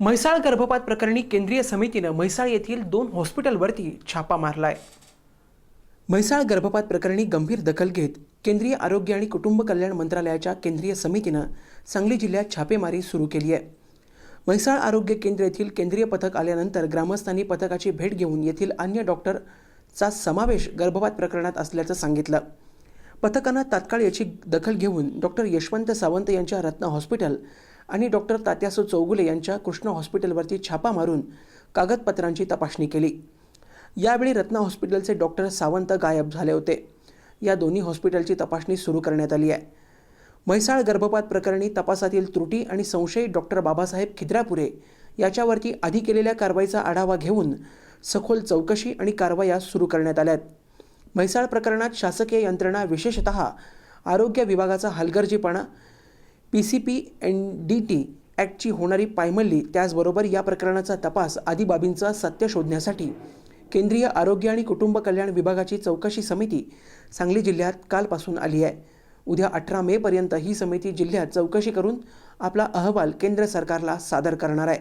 म्हैसाळ गर्भपात प्रकरणी केंद्रीय समितीनं म्हैसाळ येथील दोन हॉस्पिटलवरती छापा मारलाय. म्हैसाळ गर्भपात प्रकरणी गंभीर दखल घेत केंद्रीय आरोग्य आणि कुटुंब कल्याण मंत्रालयाच्या केंद्रीय समितीनं सांगली जिल्ह्यात छापेमारी सुरू केली आहे. म्हैसाळ आरोग्य केंद्र येथील केंद्रीय पथक आल्यानंतर ग्रामस्थांनी पथकाची भेट घेऊन येथील अन्य डॉक्टरचा समावेश गर्भपात प्रकरणात असल्याचं सांगितलं. पथकानं तात्काळ याची दखल घेऊन डॉक्टर यशवंत सावंत यांच्या रत्न हॉस्पिटल आणि डॉक्टर तात्यासो चौगुले यांच्या कृष्ण हॉस्पिटलवरती छापा मारून कागदपत्रांची तपासणी केली. यावेळी रत्ना हॉस्पिटलचे डॉक्टर सावंत गायब झाले होते. या दोन्ही हॉस्पिटलची तपासणी सुरू करण्यात आली आहे. म्हैसाळ गर्भपात प्रकरणी तपासातील त्रुटी आणि संशयित डॉक्टर बाबासाहेब खिद्रापुरे याच्यावरती आधी केलेल्या कारवाईचा आढावा घेऊन सखोल चौकशी आणि कारवाया सुरू करण्यात आल्या आहेत. म्हैसाळ प्रकरणात शासकीय यंत्रणा विशेषतः आरोग्य विभागाचा हलगर्जीपणा P C P N D T ॲक्टची होणारी पायमल्ली त्याचबरोबर या प्रकरणाचा तपास आदी बाबींचा सत्य शोधण्यासाठी केंद्रीय आरोग्य आणि कुटुंब कल्याण विभागाची चौकशी समिती सांगली जिल्ह्यात कालपासून आली आहे. उद्या अठरा मेपर्यंत ही समिती जिल्ह्यात चौकशी करून आपला अहवाल केंद्र सरकारला सादर करणार आहे.